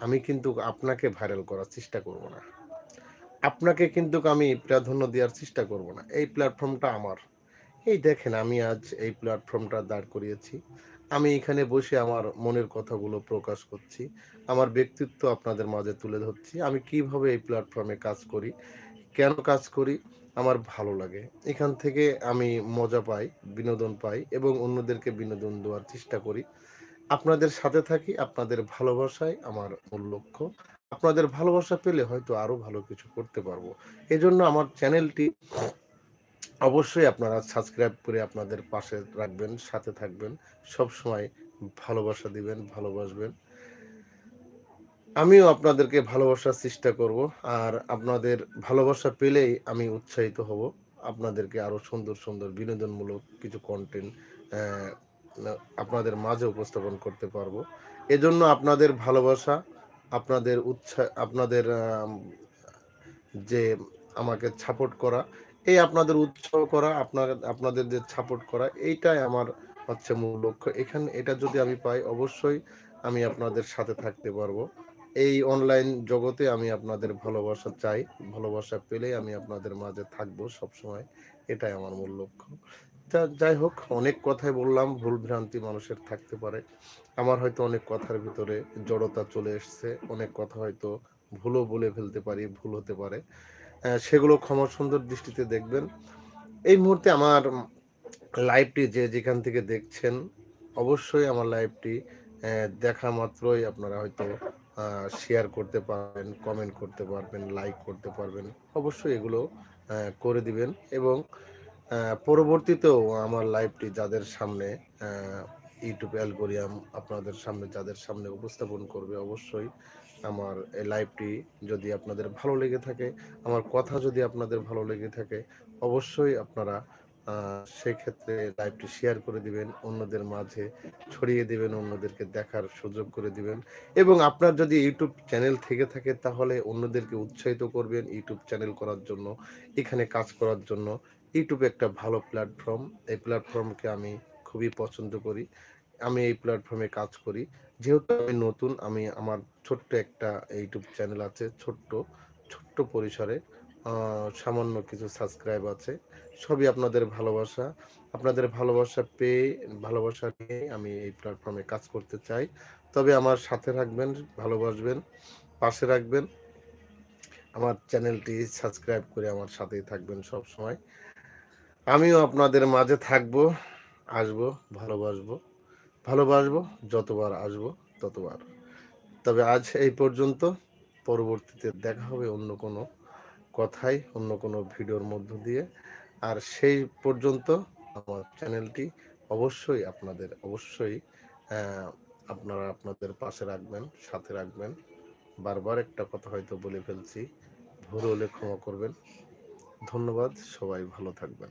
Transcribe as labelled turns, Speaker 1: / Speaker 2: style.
Speaker 1: আমি কিন্তু আপনাকে ভাইরাল করার চেষ্টা করব না। আপনাকে কিন্তু আমি প্রাধান্য দেওয়ার চেষ্টা করব না। এই প্ল্যাটফর্মটা আমার। এই দেখেন, আমি আজ এই প্ল্যাটফর্মটা দাঁড় করিয়েছি। আমি এখানে বসে আমার মনের কথাগুলো প্রকাশ করছি। আমার ব্যক্তিত্ব আপনাদের মাঝে তুলে ধরছি। আমি কীভাবে এই প্ল্যাটফর্মে কাজ করি? কেন কাজ করি? আমার ভালো লাগে। এখান থেকে আমি মজা পাই, বিনোদন পাই এবং অন্যদেরকে বিনোদন দেওয়ার চেষ্টা করি। আপনাদের সাথে থাকি, আপনাদের ভালোবাসাই আমার মূল লক্ষ্য। আপনাদের ভালোবাসা পেলে হয়তো আরও ভালো কিছু করতে পারব। এজন্য আমার চ্যানেলটি অবশ্যই আপনারা সাবস্ক্রাইব করে আপনাদের পাশে রাখবেন, সাথে থাকবেন। সব সময় ভালোবাসা দিবেন, ভালোবাসবেন। আমিও আপনাদেরকে ভালোবাসার চেষ্টা করব আর আপনাদের ভালোবাসা পেলেই আমি উৎসাহিত হব। আপনাদেরকে আরও সুন্দর সুন্দর বিনোদনমূলক কিছু কন্টেন্ট আপনাদের মাঝে উপস্থাপন করতে পারব। এজন্য আপনাদের ভালোবাসা, আপনাদের উৎসাহ আপনাদের যে আমাকে সাপোর্ট করা, এই আপনাদের উৎসাহ করা, আপনার, আপনাদের যে সাপোর্ট করা, এইটাই আমার হচ্ছে মূল লক্ষ্য। এখানে, এটা যদি আমি পাই, অবশ্যই আমি আপনাদের সাথে থাকতে পারব। এই অনলাইন জগতে আমি আপনাদের ভালোবাসা চাই, ভালোবাসা পেলেই আমি আপনাদের মাঝে থাকব সব সময় এটাই আমার মূল লক্ষ্য। তা যাই হোক, অনেক কথাই বললাম, ভুল ভ্রান্তি মানুষের থাকতে পারে। আমার হয়তো অনেক কথার ভিতরে জড়তা চলে এসছে, অনেক কথা হয়তো ভুলও বলে ফেলতে পারি, ভুল হতে পারে। সেগুলো ক্ষমা সুন্দর দৃষ্টিতে দেখবেন। এই মুহূর্তে আমার লাইভটি যে যেখান থেকে দেখছেন, অবশ্যই আমার লাইভটি দেখা মাত্রই আপনারা হয়তো শেয়ার করতে পারবেন কমেন্ট করতে পারবেন লাইক করতে পারবেন। অবশ্যই এগুলো করে দিবেন এবং পরবর্তীতেও আমার লাইভটি যাদের সামনে ইউটিউব অ্যালগোরিয়াম আপনাদের সামনে যাদের সামনে উপস্থাপন করবে অবশ্যই আমার এই লাইভটি যদি আপনাদের ভালো লেগে থাকে আমার কথা যদি আপনাদের ভালো লেগে থাকে অবশ্যই আপনারা আহ, সেই ক্ষেত্রে লাইভটি শেয়ার করে দিবেন অন্যদের মাঝে ছড়িয়ে দিবেন অন্যদেরকে দেখার সুযোগ করে দিবেন এবং আপনার যদি ইউটিউব চ্যানেল থেকে থাকে তাহলে অন্যদেরকে উৎসাহিত করবেন ইউটিউব চ্যানেল করার জন্য এখানে কাজ করার জন্য। ইউটিউব একটা ভালো প্ল্যাটফর্ম এই প্ল্যাটফর্মকে আমি খুবই পছন্দ করি। আমি এই প্ল্যাটফর্মে কাজ করি। যেহেতু আমি নতুন, আমি আমার ছোট্ট একটা ইউটিউব চ্যানেল আছে, ছোট্ট ছোট্ট পরিসরে সামান্য কিছু সাবস্ক্রাইব আছে। সবই আপনাদের ভালোবাসা। আপনাদের ভালোবাসা পেয়ে, ভালোবাসা নিয়ে আমি এই প্ল্যাটফর্মে কাজ করতে চাই। তবে আমার সাথে রাখবেন ভালোবাসবেন, পাশে রাখবেন। আমার চ্যানেলটি সাবস্ক্রাইব করে আমার সাথেই থাকবেন সব সময় আমিও আপনাদের মাঝে থাকব, আসব, ভালোবাসবো ভালোবাসবো, যতবার আসব, ততবার। তবে আজ এই পর্যন্ত, পরবর্তীতে দেখা হবে অন্য কোনো কথাই অন্য কোনো ভিডিওর মধ্য দিয়ে। আর সেই পর্যন্ত আমার চ্যানেলটি অবশ্যই আপনাদের, অবশ্যই আপনারা আপনাদের পাশে রাখবেন, সাথে রাখবেন। বারবার একটা কথা হয়তো বলে ফেলছি, ভুল হলে ক্ষমা করবেন। ধন্যবাদ, সবাই ভালো থাকবেন।